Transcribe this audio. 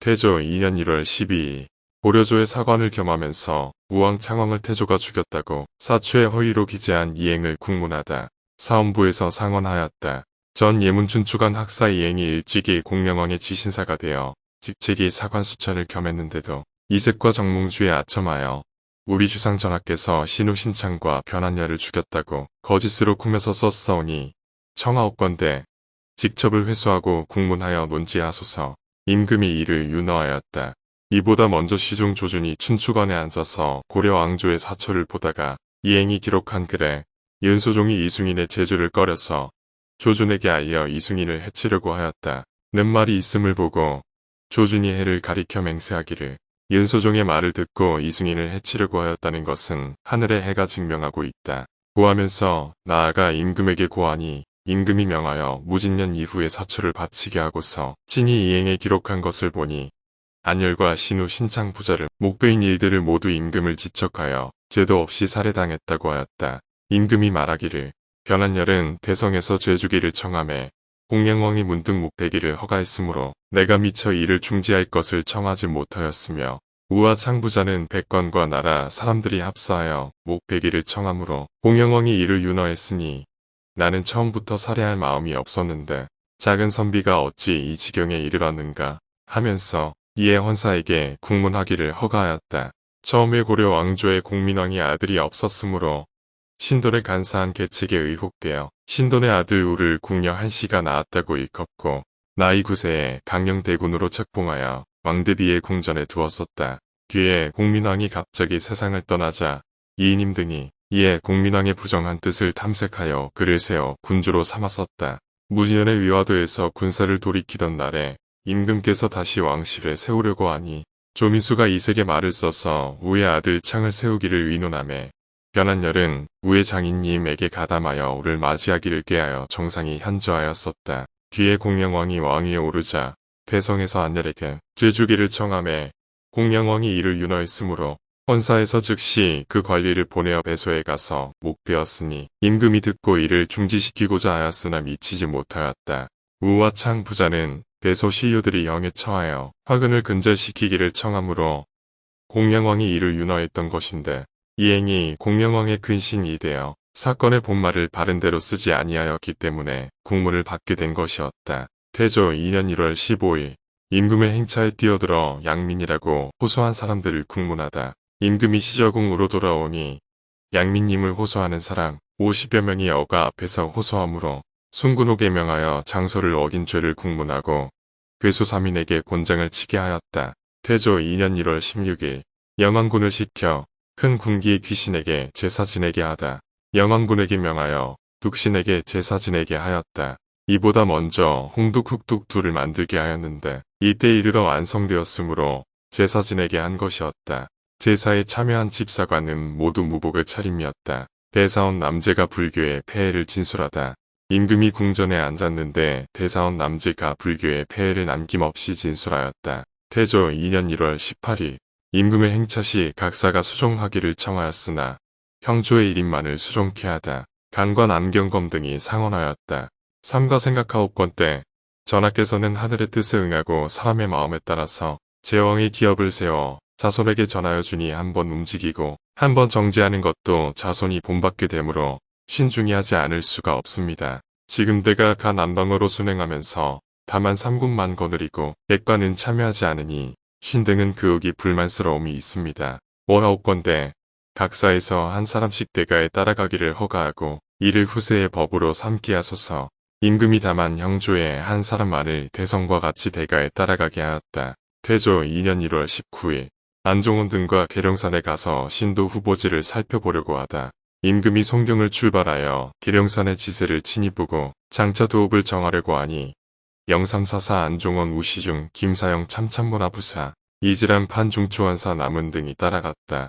태조 2년 1월 12일 고려조의 사관을 겸하면서 우왕 창왕을 태조가 죽였다고 사추의 허위로 기재한 이행을 국문하다. 사헌부에서 상언하였다. 전 예문춘 주간 학사 이행이 일찍이 공명왕의 지신사가 되어 직책이 사관 수천을 겸했는데도 이색과 정몽주에 아첨하여 우리 주상 전하께서 신우 신창과 변한녀를 죽였다고 거짓으로 꾸며서 썼사오니 청하옵건대 직첩을 회수하고 국문하여 논지하소서 임금이 이를 윤허하였다. 이보다 먼저 시중 조준이 춘추관에 앉아서 고려 왕조의 사초를 보다가 이행이 기록한 글에 윤소종이 이승인의 제주를 꺼려서 조준에게 알려 이승인을 해치려고 하였다. 는 말이 있음을 보고 조준이 해를 가리켜 맹세하기를 윤소종의 말을 듣고 이승인을 해치려고 하였다는 것은 하늘의 해가 증명하고 있다. 고하면서 나아가 임금에게 고하니 임금이 명하여 무진년 이후에 사초를 바치게 하고서 친히 이행에 기록한 것을 보니 안열과 신우 신창 부자를 목배인 일들을 모두 임금을 지척하여 죄도 없이 살해당했다고 하였다. 임금이 말하기를 변한열은 대성에서 죄주기를 청함해 공양왕이 문득 목대기를 허가했으므로 내가 미처 이를 중지할 것을 청하지 못하였으며 우와 창부자는 백관과 나라 사람들이 합사하여 목배기를 청하므로 공양왕이 이를 윤허했으니 나는 처음부터 살해할 마음이 없었는데 작은 선비가 어찌 이 지경에 이르렀는가 하면서 이에 헌사에게 국문하기를 허가하였다. 처음에 고려 왕조의 공민왕이 아들이 없었으므로 신돈의 간사한 계책에 의혹되어 신돈의 아들 우를 궁녀 한씨가 낳았다고 일컫고 나이 9세에 강령대군으로 책봉하여 왕대비의 궁전에 두었었다. 뒤에 공민왕이 갑자기 세상을 떠나자 이인임 등이 이에 공민왕의 부정한 뜻을 탐색하여 그를 세워 군주로 삼았었다. 무진년의 위화도에서 군사를 돌이키던 날에 임금께서 다시 왕실을 세우려고 하니 조민수가 이색의 말을 써서 우의 아들 창을 세우기를 의논함에 변한열은 우의 장인님에게 가담하여 우를 맞이하기를 꾀하여 정상이 현저하였었다. 뒤에 공양왕이 왕위에 오르자 대성에서 안열에게 죄주기를 청함에 공양왕이 이를 윤허했으므로 헌사에서 즉시 그 관리를 보내어 배소에 가서 목되었으니 임금이 듣고 이를 중지시키고자 하였으나 미치지 못하였다. 우와 창 부자는 배소 신료들이 영에 처하여 화근을 근절시키기를 청하므로 공양왕이 이를 윤허했던 것인데 이행이 공명왕의 근신이 되어 사건의 본말을 바른대로 쓰지 아니하였기 때문에 국문을 받게 된 것이었다. 태조 2년 1월 15일 임금의 행차에 뛰어들어 양민이라고 호소한 사람들을 국문하다. 임금이 시저궁으로 돌아오니 양민님을 호소하는 사람 50여 명이 어가 앞에서 호소하므로 순군옥에 명하여 장소를 어긴 죄를 국문하고 괴수 3인에게 곤장을 치게 하였다. 태조 2년 1월 16일 영왕군을 시켜 큰 군기의 귀신에게 제사 지내게 하다. 영왕군에게 명하여 둑신에게 제사 지내게 하였다. 이보다 먼저 홍둑흑둑 둘을 만들게 하였는데 이때 이르러 완성되었으므로 제사 지내게 한 것이었다. 제사에 참여한 집사관은 모두 무복을 차림이었다. 대사원 남제가 불교의 폐해를 진술하다. 임금이 궁전에 앉았는데 대사원 남제가 불교의 폐해를 남김없이 진술하였다. 태조 2년 1월 18일 임금의 행차 시 각사가 수종하기를 청하였으나 형조의 일인만을 수종케 하다. 간관 안경검 등이 상언하였다. 삼가 생각하옵건 때 전하께서는 하늘의 뜻에 응하고 사람의 마음에 따라서 제왕의 기업을 세워 자손에게 전하여 주니 한번 움직이고 한번 정지하는 것도 자손이 본받게 되므로 신중히 하지 않을 수가 없습니다. 지금 때가 간 남방으로 순행하면서 다만 삼군만 거느리고 백관은 참여하지 않으니 신등은 그욱이 불만스러움이 있습니다. 뭐하옵건대 각사에서 한 사람씩 대가에 따라가기를 허가하고 이를 후세의 법으로 삼게 하소서. 임금이 다만 형조의 한 사람만을 대성과 같이 대가에 따라가게 하였다. 태조 2년 1월 19일 안종원 등과 계룡산에 가서 신도 후보지를 살펴보려고 하다. 임금이 송경을 출발하여 계룡산의 지세를 친히 보고 장차 도읍을 정하려고 하니 영삼사사 안종원 우시중 김사영 참참문화부사 이지란 판중초원사 남은 등이 따라갔다.